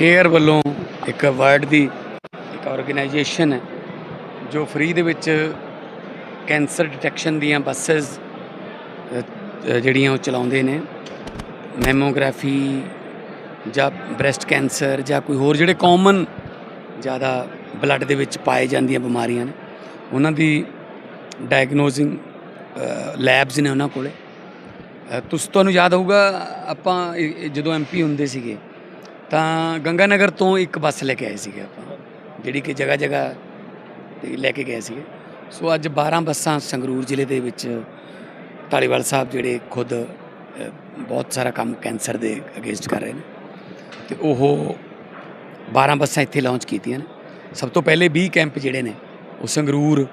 Care ਵੱਲੋਂ ਇੱਕ world ਦੀ ਇੱਕ ਆਰਗੇਨਾਈਜੇਸ਼ਨ ਹੈ, ਜੋ ਫ੍ਰੀ ਦੇ ਵਿੱਚ ਕੈਂਸਰ ਡਿਟੈਕਸ਼ਨ ਦੀਆਂ ਬੱਸਸ ਜਿਹੜੀਆਂ ਉਹ ਚਲਾਉਂਦੇ ਨੇ। ਮੈਮੋਗ੍ਰਾਫੀ ਜਾਂ ਬ੍ਰੈਸਟ ਕੈਂਸਰ ਜਾਂ ਕੋਈ ਹੋਰ ਜਿਹੜੇ ਕਾਮਨ ਜ਼ਿਆਦਾ ਬਲੱਡ ਦੇ ਵਿੱਚ ਪਾਏ ਜਾਂਦੀਆਂ ਬਿਮਾਰੀਆਂ ਨੇ, ਉਹਨਾਂ ਦੀ ਡਾਇਗਨੋਸਿੰਗ ਲੈਬਸ ਨੇ ਉਹਨਾਂ ਕੋਲੇ। ਤੁਸੀਂ, ਤੁਹਾਨੂੰ ਯਾਦ ਹੋਊਗਾ, ਆਪਾਂ ਇਹ- ਇਹ ਜਦੋਂ ਐਮਪੀ ਹੁੰਦੇ ਸੀਗੇ ਤਾਂ ਗੰਗਾ ਨਗਰ ਤੋਂ ਇੱਕ ਬੱਸ ਲੈ ਕੇ ਆਏ ਸੀਗੇ ਆਪਾਂ, ਜਿਹੜੀ ਕਿ ਜਗ੍ਹਾ ਜਗ੍ਹਾ ਤੇ ਲੈ ਕੇ ਗਏ ਸੀਗੇ। ਸੋ ਅੱਜ 12 ਬੱਸਾਂ ਸੰਗਰੂਰ ਜ਼ਿਲ੍ਹੇ ਦੇ ਵਿੱਚ ਢਾਲੀਵਾਲ ਸਾਹਿਬ ਜਿਹੜੇ ਖੁਦ ਬਹੁਤ ਸਾਰਾ ਕੰਮ ਕੈਂਸਰ ਦੇ ਅਗੇਂਸਟ ਕਰ ਰਹੇ ਨੇ। ਤੇ ਉਹ 12 ਬੱਸਾਂ ਇੱਥੇ ਲਾਂਚ ਕੀਤੀਆਂ ਨੇ। ਸਭ ਤੋਂ ਪਹਿਲੇ 20 ਕੈਂਪ ਜਿਹੜੇ ਨੇ, ਉਹ ਸੰਗਰੂਰ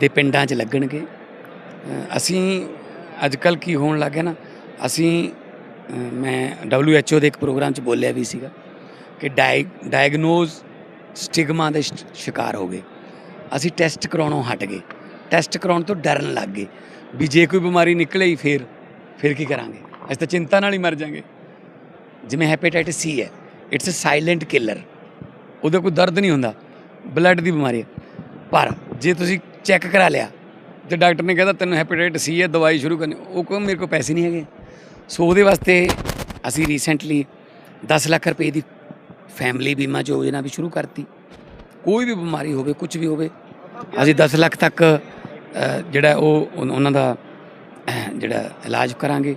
ਦੇ ਪਿੰਡਾਂ 'ਚ ਲੱਗਣਗੇ। ਅਸੀਂ ਅੱਜ ਕੱਲ ਕੀ ਹੋਣ ਲੱਗ ਗਿਆ ਨਾ, ਅਸੀਂ ਮੈਂ WHO ਦੇ ਇੱਕ ਪ੍ਰੋਗਰਾਮ 'ਚ ਬੋਲਿਆ ਵੀ ਸੀਗਾ ਕਿ ਡਾਇ ਡਾਇਗਨੋਜ਼ ਸਟਿਗਮਾ ਦੇ ਸ਼ਿਕਾਰ ਹੋ ਗਏ। ਅਸੀਂ ਟੈਸਟ ਕਰਾਉਣੋਂ ਹਟ ਗਏ। ਟੈਸਟ ਕਰਾਉਣ ਤੋਂ ਡਰਨ ਲੱਗ ਗਏ ਵੀ ਜੇ ਕੋਈ ਬਿਮਾਰੀ ਨਿਕਲੇ ਹੀ ਫੇਰ, ਫਿਰ ਕੀ ਕਰਾਂਗੇ? ਅਸੀਂ ਤਾਂ ਚਿੰਤਾ ਨਾਲ ਹੀ ਮਰ ਜਾਾਂਗੇ। ਜਿਵੇਂ ਹੈਪੇਟਾਈਟਿਸ ਸੀ ਹੈ ਇਟਸ ਅ ਸਾਇਲੈਂਟ ਕਿਲਰ ਉਹਦਾ ਕੋਈ ਦਰਦ ਨਹੀਂ ਹੁੰਦਾ ਬਲੱਡ ਦੀ ਬਿਮਾਰੀ ਹੈ। ਪਰ ਜੇ ਤੁਸੀਂ ਚੈੱਕ ਕਰਾ ਲਿਆ, ਤੇ ਡਾਕਟਰ ਨੇ ਕਹਿੰਦਾ ਤੈਨੂੰ ਹੈਪੇਟਾਈਟਿਸ ਸੀ ਹੈ, ਦਵਾਈ ਸ਼ੁਰੂ ਕਰਨੀ, ਉਹ ਕਹੋ ਮੇਰੇ ਕੋਲ ਪੈਸੇ ਨਹੀਂ ਹੈਗੇ। ਸੋ ਉਹਦੇ ਵਾਸਤੇ ਅਸੀਂ ਰੀਸੈਂਟਲੀ 10 ਲੱਖ ਰੁਪਏ ਦੀ ਫੈਮਿਲੀ ਬੀਮਾ ਯੋਜਨਾ ਵੀ ਸ਼ੁਰੂ ਕਰਤੀ। ਕੋਈ ਵੀ ਬਿਮਾਰੀ ਹੋਵੇ ਕੁਝ ਵੀ ਹੋਵੇ, ਅਸੀਂ 10 ਲੱਖ ਤੱਕ ਜਿਹੜਾ ਉਹ ਉਹਨਾਂ ਦਾ ਜਿਹੜਾ ਇਲਾਜ ਕਰਾਂਗੇ।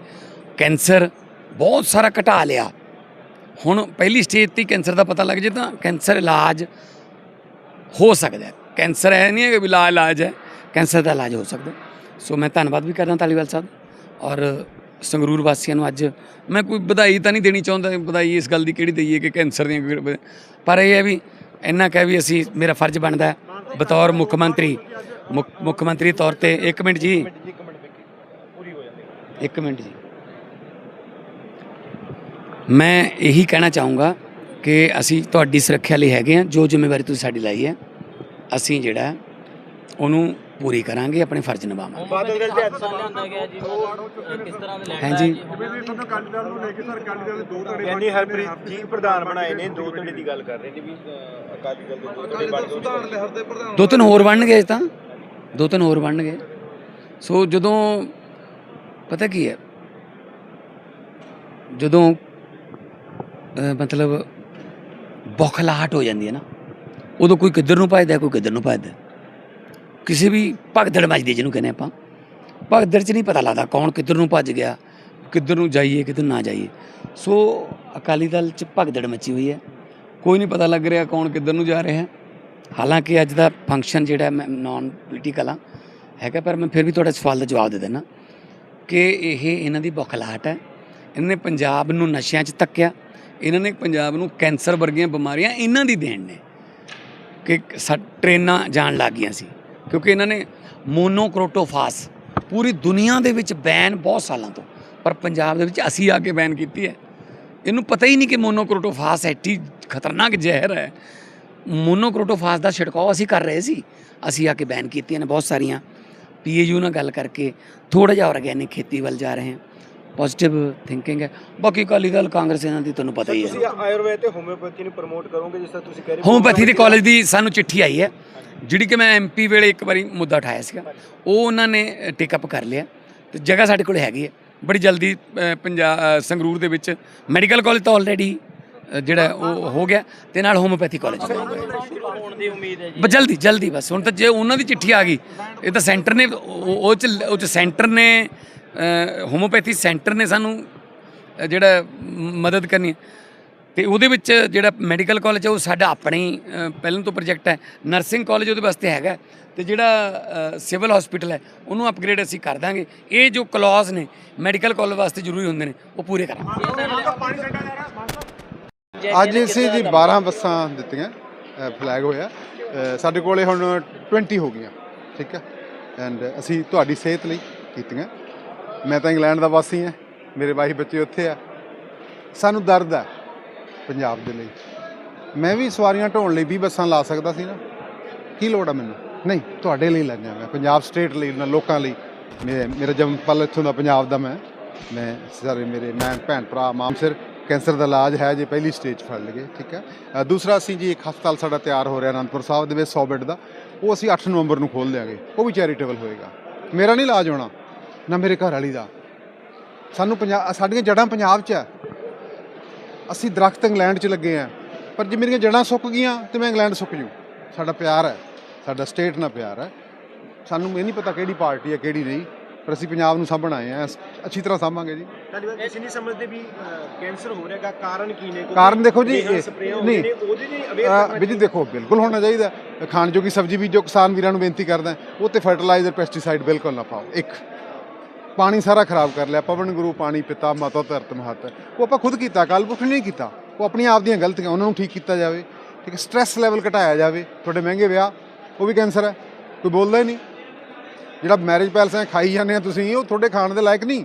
ਕੈਂਸਰ ਬਹੁਤ ਸਾਰਾ ਘਟਾ ਲਿਆ। ਹੁਣ ਪਹਿਲੀ ਸਟੇਜ ਤੇ ਕੈਂਸਰ ਦਾ ਪਤਾ ਲੱਗ ਜੇ ਤਾਂ ਕੈਂਸਰ ਇਲਾਜ ਹੋ ਸਕਦਾ ਕੈਂਸਰ ਹੈ ਨਹੀਂ ਹੈ ਕਿ ਵੀ ਲਾ ਇਲਾਜ ਹੈ। ਕੈਂਸਰ ਦਾ ਇਲਾਜ ਹੋ ਸਕਦਾ ਸੋ ਮੈਂ ਧੰਨਵਾਦ ਵੀ ਕਰਦਾ ਤਾਲੀਵਾਲ ਸਾਹਿਬ। ਔਰ ਸੰਗਰੂਰ ਵਾਸੀਆਂ ਨੂੰ ਅੱਜ ਮੈਂ ਕੋਈ ਵਧਾਈ ਤਾਂ ਨਹੀਂ ਦੇਣੀ ਚਾਹੁੰਦਾ, ਵਧਾਈ ਇਸ ਗੱਲ ਦੀ ਕਿਹੜੀ ਦਈਏ ਕਿ ਕੈਂਸਰ ਦੀਆਂ ਪਰ ਇਹ ਹੈ ਵੀ ਇੰਨਾ ਕਹਿ ਵੀ ਅਸੀਂ, ਮੇਰਾ ਫਰਜ਼ ਬਣਦਾ ਬਤੌਰ ਮੁੱਖ ਮੰਤਰੀ, ਮੁੱਖ ਮੁੱਖ ਮੰਤਰੀ ਤੌਰ ਤੇ 1 ਮਿੰਟ ਜੀ। ਇੱਕ ਮਿੰਟ ਜੀ। ਮੈਂ ਇਹੀ ਕਹਿਣਾ ਚਾਹੂੰਗਾ ਕਿ ਅਸੀਂ ਤੁਹਾਡੀ ਸੁਰੱਖਿਆ ਲਈ ਹੈਗੇ ਹਾਂ, ਜੋ ਜ਼ਿੰਮੇਵਾਰੀ ਤੁਸੀਂ ਸਾਡੀ ਲਈ ਹੈ, ਅਸੀਂ ਜਿਹੜਾ ਉਹਨੂੰ ਪੂਰੀ ਕਰਾਂਗੇ ਆਪਣੇ ਫਰਜ਼ ਨਿਭਾਵਾਂਗੇ। ਬਾਦਲ ਦੇ ਹੱਥ ਲਿਆਂਦਾ ਗਿਆ ਜੀ ਕਿਸ ਤਰ੍ਹਾਂ ਦੇ ਹੈਂ ਜੀ? ਯਾਨੀ ਹਰਪ੍ਰੀਤ ਜੀ ਪ੍ਰਧਾਨ ਬਣਾਏ ਨੇ ਦੋ ਧੜੇ ਦੀ ਗੱਲ ਕਰ ਰਹੇ ਨੇ ਵੀ ਅ, ਅਕਾਲੀ ਦਲ ਦੇ ਦੋ ਧੜੇ ਬਣ ਗਏ ਦੋ ਤਿੰਨ ਹੋਰ ਬਣਨਗੇ ਤਾਂ। ਦੋ ਤਿੰਨ ਹੋਰ ਬਣਨਗੇ। ਸੋ ਜਦੋਂ ਪਤਾ ਕੀ ਹੈ? ਜਦੋਂ ਮਤਲਬ ਬੌਖਲਾਹਟ ਹੋ ਜਾਂਦੀ ਹੈ ਨਾ ਉਦੋਂ ਕੋਈ ਕਿੱਧਰ ਨੂੰ ਭੱਜਦਾ ਕੋਈ ਕਿੱਧਰ ਨੂੰ ਭੱਜਦਾ ਕਿਸੇ ਵੀ ਭਗਦੜ ਮੱਚਦੀ ਜਿਹਨੂੰ ਕਹਿੰਦੇ ਆਪਾਂ। ਭਗਦੜ 'ਚ ਨਹੀਂ ਪਤਾ ਲੱਗਦਾ ਕੌਣ ਕਿੱਧਰ ਨੂੰ ਭੱਜ ਗਿਆ, ਕਿੱਧਰ ਨੂੰ ਜਾਈਏ, ਕਿੱਧਰ ਨਾ ਜਾਈਏ। ਸੋ ਅਕਾਲੀ ਦਲ 'ਚ ਭਗਦੜ ਮੱਚੀ ਹੋਈ ਹੈ। ਕੋਈ ਨਹੀਂ ਪਤਾ ਲੱਗ ਰਿਹਾ ਕੌਣ ਕਿੱਧਰ ਨੂੰ ਜਾ ਰਿਹਾ। ਹੈ ਹਾਲਾਂਕਿ ਅੱਜ ਦਾ ਫੰਕਸ਼ਨ ਜਿਹੜਾ ਮੈਂ ਨਾਨ ਪੋਲੀਟੀਕਲ ਆ, ਹੈਗਾ, ਪਰ ਮੈਂ ਫਿਰ ਵੀ ਤੁਹਾਡਾ ਸਵਾਲ ਦਾ ਜਵਾਬ ਦੇ ਦਿੰਦਾ ਕਿ ਇਹ ਇਹਨਾਂ ਦੀ ਬੌਖਲਾਹਟ ਹੈ। ਇਹਨਾਂ ਨੇ ਪੰਜਾਬ ਨੂੰ ਨਸ਼ਿਆਂ 'ਚ ਧੱਕਿਆ, ਇਹਨਾਂ ਨੇ ਪੰਜਾਬ ਨੂੰ ਕੈਂਸਰ ਵਰਗੀਆਂ ਬਿਮਾਰੀਆਂ ਇਹਨਾਂ ਦੀ ਦੇਣ ਨੇ। ਕਿ ਸਾ, ਟ੍ਰੇਨਾਂ ਜਾਣ ਲੱਗ ਗਈਆਂ ਸੀ। ਕਿਉਂਕਿ ਇਹਨਾਂ ਨੇ ਮੋਨੋਕ੍ਰੋਟੋਫਾਸ ਪੂਰੀ ਦੁਨੀਆ ਦੇ ਵਿੱਚ ਬੈਨ ਬਹੁਤ ਸਾਲਾਂ ਤੋਂ, ਪਰ ਪੰਜਾਬ ਦੇ ਵਿੱਚ ਅਸੀਂ ਆ ਕੇ ਬੈਨ ਕੀਤੀ ਹੈ। ਇਹਨੂੰ ਪਤਾ ਹੀ ਨਹੀਂ ਕਿ ਮੋਨੋਕ੍ਰੋਟੋਫਾਸ ਐਟੀ ਖਤਰਨਾਕ ਜ਼ਹਿਰ ਹੈ। ਮੋਨੋਕ੍ਰੋਟੋਫਾਸ ਦਾ ਛਿੜਕਾਅ ਅਸੀਂ ਕਰ ਰਹੇ ਸੀ, ਅਸੀਂ ਆ ਕੇ ਬੈਨ ਕੀਤੀਆਂ ਨੇ ਬਹੁਤ ਸਾਰੀਆਂ। ਪੀਏਯੂ ਨਾਲ ਗੱਲ ਕਰਕੇ ਥੋੜਾ ਜਿਹਾ ਆਰਗੈਨਿਕ ਖੇਤੀ ਵੱਲ ਜਾ ਰਹੇ ਹਾਂ। ਪੋਜ਼ਿਟਿਵ ਥਿੰਕਿੰਗ ਹੈ। ਬਾਕੀ ਅਕਾਲੀ ਦਲ ਕਾਂਗਰਸ ਇਹਨਾਂ ਦੀ ਤੁਹਾਨੂੰ ਪਤਾ ਹੀ ਤੁਸੀਂ ਹੈ ਆਯੁਰਵੇਦ ਤੇ ਹੋਮਿਓਪੈਥੀ ਨੂੰ ਪ੍ਰਮੋਟ ਕਰੋਗੇ ਜਿਸ ਤਰ੍ਹਾਂ ਤੁਸੀਂ ਕਹਿ ਰਹੇ ਹੋ ਹੋਮੋਪੈਥੀ ਦੇ ਕਾਲਜ ਦੀ ਸਾਨੂੰ ਚਿੱਠੀ ਆਈ ਹੈ। ਜਿਹੜੀ ਕਿ ਮੈਂ ਐਮਪੀ ਵੇਲੇ ਇੱਕ ਵਾਰੀ ਮੁੱਦਾ ਉਠਾਇਆ ਸੀਗਾ। ਉਹ ਉਹਨਾਂ ਨੇ ਟੇਕ ਅਪ ਕਰ ਲਿਆ। ਤੇ ਜਗ੍ਹਾ ਸਾਡੇ ਕੋਲ ਹੈਗੀ ਹੈ। ਬੜੀ ਜਲਦੀ ਪੰਜਾਬ ਸੰਗਰੂਰ ਦੇ ਵਿੱਚ ਮੈਡੀਕਲ ਕਾਲਜ ਤਾਂ ਆਲਰੇਡੀ ਜਿਹੜਾ ਉਹ ਹੋ ਗਿਆ। ਤੇ ਨਾਲ ਹੋਮੋਪੈਥੀ ਕਾਲਜ ਸ਼ੁਰੂ ਹੋਣ ਦੀ ਉਮੀਦ ਹੈ ਜੀ। ਬਸ ਜਲਦੀ ਜਲਦੀ ਬਸ। ਹੁਣ ਤਾਂ ਜੇ ਉਹਨਾਂ ਦੀ ਚਿੱਠੀ ਆ ਗਈ ਇਹ ਤਾਂ ਸੈਂਟਰ ਨੇ ਉਹ ਉਹ ਚ ਉਹ ਚ ਸੈਂਟਰ ਨੇ ਹੋਮੋਪੈਥੀ ਸੈਂਟਰ ਨੇ ਸਾਨੂੰ ਜਿਹੜਾ ਮਦਦ ਕਰਨੀ ਹੈ। ਤੇ ਉਹਦੇ ਵਿੱਚ ਜਿਹੜਾ ਮੈਡੀਕਲ ਕਾਲਜ ਹੈ ਉਹ ਸਾਡਾ ਆਪਣਾ ਹੀ ਅ, ਪਹਿਲਾਂ ਤੋਂ ਪ੍ਰੋਜੈਕਟ ਹੈ। ਨਰਸਿੰਗ ਕਾਲਜ ਉਹਦੇ ਵਾਸਤੇ ਹੈਗਾ ਤੇ ਜਿਹੜਾ ਸਿਵਲ ਹਸਪੀਟਲ ਹੈ ਉਹਨੂੰ ਅਪਗ੍ਰੇਡ ਅਸੀਂ ਕਰ ਦਾਂਗੇ। ਇਹ ਜੋ ਕਲੌਜ਼ ਨੇ ਮੈਡੀਕਲ ਕਾਲਜ ਵਾਸਤੇ ਜ਼ਰੂਰੀ ਹੁੰਦੇ ਨੇ ਉਹ ਪੂਰੇ ਕਰਾਂਗੇ। ਅੱਜ ਅਸੀਂ ਜੀ 12 ਬੱਸਾਂ ਦਿੱਤੀਆਂ ਫਲੈਗ ਹੋਇਆ। ਸਾਡੇ ਕੋਲੇ ਹੁਣ 20 ਹੋ ਗਈਆਂ ਠੀਕ ਹੈ। ਐਂਡ ਅਸੀਂ ਤੁਹਾਡੀ ਸਿਹਤ ਲਈ ਕੀਤੀਆਂ। ਮੈਂ ਤਾਂ ਇੰਗਲੈਂਡ ਦਾ ਵਾਸੀ ਹਾਂ। ਮੇਰੇ ਬਾਈ ਬੱਚੇ ਉੱਥੇ ਆ। ਸਾਨੂੰ ਦਰਦ ਹੈ ਪੰਜਾਬ ਦੇ ਲਈ। ਮੈਂ ਵੀ ਸਵਾਰੀਆਂ ਢੋਣ ਲਈ ਵੀ ਬੱਸਾਂ ਲਾ ਸਕਦਾ ਸੀ ਨਾ। ਕੀ ਲੋੜ ਆ ਮੈਨੂੰ? ਨਹੀਂ, ਤੁਹਾਡੇ ਲਈ ਲਾਈਆਂ ਮੈਂ ਪੰਜਾਬ ਸਟੇਟ ਲਈ ਨਾ, ਲੋਕਾਂ ਲਈ। ਮੇਰੇ ਮੇਰਾ ਜਨਮ ਪਲ ਇੱਥੋਂ ਦਾ ਪੰਜਾਬ ਦਾ ਮੈਂ। ਮੈਂ ਸਾਰੇ ਮੇਰੇ ਮੈਂ ਭੈਣ ਭਰਾ, ਮਾਮ ਸਿਰ, ਕੈਂਸਰ ਦਾ ਇਲਾਜ ਹੈ ਜੇ ਪਹਿਲੀ ਸਟੇਜ ਫੜ ਲਈਏ, ਠੀਕ ਹੈ। ਦੂਸਰਾ ਅਸੀਂ ਜੀ ਇੱਕ ਹਸਪਤਾਲ ਸਾਡਾ ਤਿਆਰ ਹੋ ਰਿਹਾ ਅਨੰਦਪੁਰ ਸਾਹਿਬ ਦੇ ਵਿੱਚ 100 ਬੈੱਡ ਦਾ। ਉਹ ਅਸੀਂ 8 ਨਵੰਬਰ ਨੂੰ ਖੋਲ੍ਹ ਦਿਆਂਗੇ। ਉਹ ਵੀ ਚੈਰੀਟੇਬਲ ਹੋਏਗਾ। ਮੇਰਾ ਨਹੀਂ ਇਲਾਜ ਹੋਣਾ। ਨਾ ਮੇਰੇ ਘਰ ਵਾਲੀ ਦਾ। ਸਾਨੂੰ ਪੰਜਾਬ ਸਾਡੀਆਂ ਜੜ੍ਹਾਂ ਪੰਜਾਬ 'ਚ ਹੈ ਅਸੀਂ ਦਰਖਤ ਇੰਗਲੈਂਡ 'ਚ ਲੱਗੇ ਆ। ਪਰ ਜੇ ਮੇਰੀਆਂ ਜੜ੍ਹਾਂ ਸੁੱਕ ਗਈਆਂ ਤੇ ਮੈਂ ਇੰਗਲੈਂਡ ਸੁੱਕ ਜੂ। ਸਾਡਾ ਪਿਆਰ ਹੈ ਸਾਡਾ ਸਟੇਟ ਨਾਲ ਪਿਆਰ ਹੈ ਸਾਨੂੰ ਇਹ ਨਹੀਂ ਪਤਾ ਕਿਹੜੀ ਪਾਰਟੀ ਹੈ ਕਿਹੜੀ ਨਹੀਂ। ਪਰ ਅਸੀਂ ਪੰਜਾਬ ਨੂੰ ਸਾਂਭਣ ਆਏ ਆ। ਅੱਛੀ ਤਰ੍ਹਾਂ ਸਾਂਭਾਂਗੇ ਜੀ। ਤੁਸੀਂ ਨਹੀਂ ਸਮਝਦੇ ਵੀ ਕੈਂਸਰ ਹੋ ਰਿਹਾਗਾ ਕਾਰਨ ਕੀ ਨੇ? ਕਾਰਨ ਦੇਖੋ ਜੀ, ਨਹੀਂ। ਉਹਦੇ ਜੀ ਦੇਖੋ ਬਿਲਕੁਲ ਹੋਣਾ ਚਾਹੀਦਾ। ਖਾਣ ਜੋਗੀ ਸਬਜ਼ੀ ਬੀਜੋ ਕਿਸਾਨ ਵੀਰਾਂ ਨੂੰ ਬੇਨਤੀ ਕਰਦਾ। ਉਹ ਤੇ ਫਰਟੀਲਾਈਜ਼ਰ ਪੈਸਟੀਸਾਈਡ ਬਿਲਕੁਲ ਨਾ ਪਾਓ। ਇੱਕ। ਪਾਣੀ ਸਾਰਾ ਖਰਾਬ ਕਰ ਲਿਆ ਪਵਨ ਗੁਰੂ ਪਾਣੀ ਪਿਤਾ ਮਾਤਾ ਧਰਤ ਮਹਤ। ਉਹ ਆਪਾਂ ਖੁਦ ਕੀਤਾ ਕੱਲ ਪੁੱਖ ਨਹੀਂ ਕੀਤਾ। ਉਹ ਆਪਣੀਆਂ ਆਪ ਦੀਆਂ ਗਲਤੀਆਂ ਉਹਨਾਂ ਨੂੰ ਠੀਕ ਕੀਤਾ ਜਾਵੇ। ਠੀਕ ਹੈ ਸਟ੍ਰੈਸ ਲੈਵਲ ਘਟਾਇਆ ਜਾਵੇ। ਤੁਹਾਡੇ ਮਹਿੰਗੇ ਵਿਆਹ ਉਹ ਵੀ ਕੈਂਸਰ ਹੈ ਕੋਈ ਬੋਲਦਾ ਹੀ ਨਹੀਂ। ਜਿਹੜਾ ਮੈਰਿਜ ਪੈਲਸਾਂ 'ਚ ਖਾਈ ਜਾਂਦੇ ਆ ਤੁਸੀਂ ਉਹ ਤੁਹਾਡੇ ਖਾਣ ਦੇ ਲਾਇਕ ਨਹੀਂ।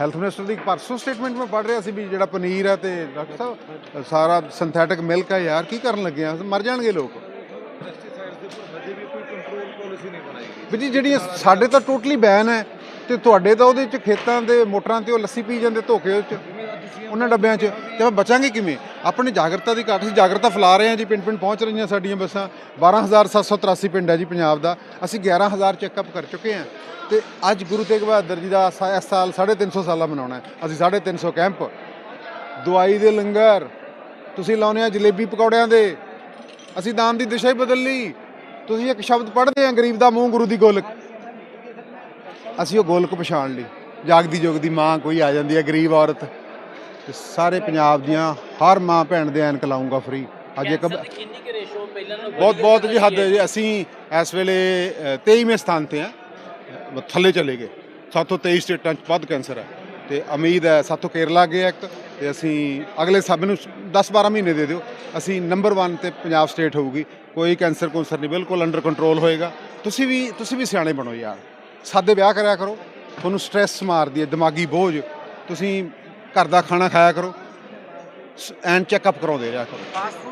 ਹੈਲਥ ਮਿਨਿਸਟਰ ਦੀ ਪਰਸੋਂ ਸਟੇਟਮੈਂਟ ਮੈਂ ਪੜ੍ਹ ਰਿਹਾ ਸੀ ਵੀ ਜਿਹੜਾ ਪਨੀਰ ਹੈ ਤੇ ਡਾਕਟਰ ਸਾਹਿਬ ਸਾਰਾ ਸਿੰਥੈਟਿਕ ਮਿਲਕ ਹੈ ਯਾਰ ਕੀ ਕਰਨ ਲੱਗੇ ਆ? ਮਰ ਜਾਣਗੇ ਲੋਕ। ਵੀ ਜੀ ਜਿਹੜੀਆਂ ਸਾਡੇ ਤਾਂ ਟੋਟਲੀ ਬੈਨ ਹੈ ਤੇ ਤੁਹਾਡੇ ਤਾਂ ਉਹਦੇ ਚ ਖੇਤਾਂ ਦੇ ਮੋਟਰਾਂ ਤੇ ਉਹ ਲੱਸੀ ਪੀ ਜਾਂਦੇ, ਧੋ ਉਹ ਚ, ਉਹਨਾਂ ਡੱਬਿਆਂ 'ਚ। ਤੇ ਮੈਂ ਬਚਾਂਗੇ ਕਿਵੇਂ? ਆਪਣੇ ਜਾਗਰਤਾ ਦੀ ਘਾਟ ਸੀ ਜਾਗਰਤਾ ਫੈਲਾ ਰਹੇ ਹਾਂ ਜੀ ਪਿੰਡ ਪਿੰਡ ਪਹੁੰਚ ਰਹੀਆਂ ਸਾਡੀਆਂ ਬੱਸਾਂ। 12783 ਪਿੰਡ ਹੈ ਜੀ, ਪੰਜਾਬ ਦਾ। ਅਸੀਂ 11000 ਚੈੱਕਅਪ ਕਰ ਚੁੱਕੇ ਹਾਂ। ਤੇ ਅੱਜ ਗੁਰੂ ਤੇਗ ਬਹਾਦਰ ਜੀ ਦਾ ਸਾ- ਇਸ ਸਾਲ 350 ਸਾਲਾ ਮਨਾਉਣਾ ਹੈ। ਅਸੀਂ 350 ਕੈਂਪ। ਦਵਾਈ ਦੇ ਲੰਗਰ। ਤੁਸੀਂ ਲਾਉਨੇ ਆ ਜਲੇਬੀ ਪਕੌੜਿਆਂ ਦੇ। ਅਸੀਂ ਦਾਨ ਦੀ ਦਿਸ਼ਾ ਹੀ ਬਦਲ ਲਈ। ਤੁਸੀਂ ਇੱਕ ਸ਼ਬਦ ਪੜ੍ਹਦੇ ਆ, ਗਰੀਬ ਦਾ ਮੂੰਹ ਗੁਰੂ ਦੀ ਗੋਲਕ। ਅਸੀਂ ਉਹ ਗੋਲਕ ਪਛਾਣ ਲਈ। ਜਾਗਦੀ ਜੋਗਦੀ ਮਾਂ ਕੋਈ ਆ ਜਾਂਦੀ ਹੈ ਗਰੀਬ ਔਰਤ। ਤੇ ਸਾਰੇ ਪੰਜਾਬ ਦੀਆਂ ਹਰ ਮਾਂ ਭੈਣ ਦੇ ਐਨਕ ਲਾਉਂਗਾ ਫ੍ਰੀ ਅੱਜ ਇੱਕ ਕੈਂਸਰ ਦੀ ਕਿੰਨੀ ਕਿ ਰੇਸ਼ੋ ਪਹਿਲਾਂ ਨਾਲੋਂ ਬਹੁਤ ਬਹੁਤ ਜੀ? ਹੱਦ ਹੈ ਜੀ। ਅਸੀਂ ਇਸ ਵੇਲੇ ਅ, 23ਵੇਂ ਸਥਾਨ ਤੇ ਆ। ਥੱਲੇ ਚਲੇ ਗਏ। ਸਾਤੋਂ 23 ਸਟੇਟਾਂ 'ਚ ਵੱਧ ਕੈਂਸਰ ਹੈ। ਤੇ ਉਮੀਦ ਹੈ ਸਾਤੋਂ ਕੇਰਲਾ ਗਿਆ ਇੱਕ। ਤੇ ਅਸੀਂ ਅਗਲੇ ਸਭ ਨੂੰ 10-12 ਮਹੀਨੇ ਦੇ ਦਿਓ। ਅਸੀਂ ਨੰਬਰ 1 ਤੇ ਪੰਜਾਬ ਸਟੇਟ ਹੋਊਗੀ। ਕੋਈ ਕੈਂਸਰ ਕੌਂਸਰ ਨਹੀਂ ਬਿਲਕੁਲ ਅੰਡਰ ਕੰਟਰੋਲ ਹੋਏਗਾ। ਤੁਸੀਂ ਵੀ ਤੁਸੀਂ ਵੀ ਸਿਆਣੇ ਬਣੋ ਯਾਰ। ਸਾਦੇ ਵਿਆਹ ਕਰਿਆ ਕਰੋ। ਤੁਹਾਨੂੰ ਸਟ੍ਰੈਸ ਮਾਰਦੀ ਹੈ ਦਿਮਾਗੀ ਬੋਝ। ਤੁਸੀਂ ਘਰ ਦਾ ਖਾਣਾ ਖਾਇਆ ਕਰੋ। ਐਂਡ ਚੈੱਕਅਪ ਕਰਾਉਂਦੇ ਰਿਹਾ ਕਰੋ।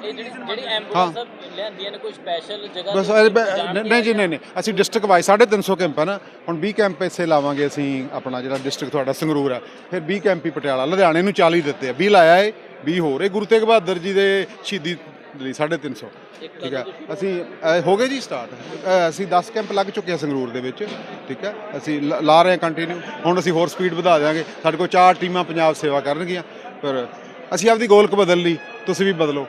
ਇਹ ਜਿਹੜੀ ਜਿਹੜੀ ਐਂਬੂਲੈਂਸ ਲਿਆਂਦੀਆਂ ਨੇ ਕੋਈ ਸਪੈਸ਼ਲ ਜਗ੍ਹਾ ਬਸ ਨਹੀਂ ਜੀ ਨਹੀਂ ਨਹੀਂ। ਅਸੀਂ ਡਿਸਟ੍ਰਿਕਟ ਵਾਈਜ਼ 350 ਕੈਂਪ ਹੈ ਨਾ। ਹੁਣ 20 ਕੈਂਪ ਇੱਥੇ ਲਾਵਾਂਗੇ ਅਸੀਂ ਆਪਣਾ ਜਿਹੜਾ ਡਿਸਟ੍ਰਿਕਟ ਤੁਹਾਡਾ ਸੰਗਰੂਰ ਹੈ ਫਿਰ 20 ਕੈਂਪ ਹੀ ਪਟਿਆਲਾ। ਲੁਧਿਆਣੇ ਨੂੰ 40 ਦਿੱਤੇ ਆ। 20 ਲਾਇਆ ਏ 20 ਹੋਰ ਇਹ ਗੁਰੂ ਤੇਗ ਬਹਾਦਰ ਜੀ ਦੇ ਸ਼ਹੀਦੀ ਲਈ 350 ਇੱਕ ਠੀਕ ਹੈ। ਅਸੀਂ ਅ, ਹੋ ਗਏ ਜੀ ਸਟਾਰਟ ਅਸੀਂ 10 ਕੈਂਪ ਲੱਗ ਚੁੱਕੇ ਆ ਸੰਗਰੂਰ ਦੇ ਵਿੱਚ। ਠੀਕ ਹੈ। ਅਸੀਂ ਲ- ਲਾ ਰਹੇ ਹਾਂ ਕੰਟੀਨਿਊ ਹੁਣ ਅਸੀਂ ਹੋਰ ਸਪੀਡ ਵਧਾ ਦਿਆਂਗੇ। ਸਾਡੇ ਕੋਲ ਚਾਰ ਟੀਮਾਂ ਪੰਜਾਬ ਸੇਵਾ ਕਰਨਗੀਆਂ। ਪਰ ਅਸੀਂ ਆਪਦੀ ਗੋਲਕ ਬਦਲ ਲਈ। ਤੁਸੀਂ ਵੀ ਬਦਲੋ।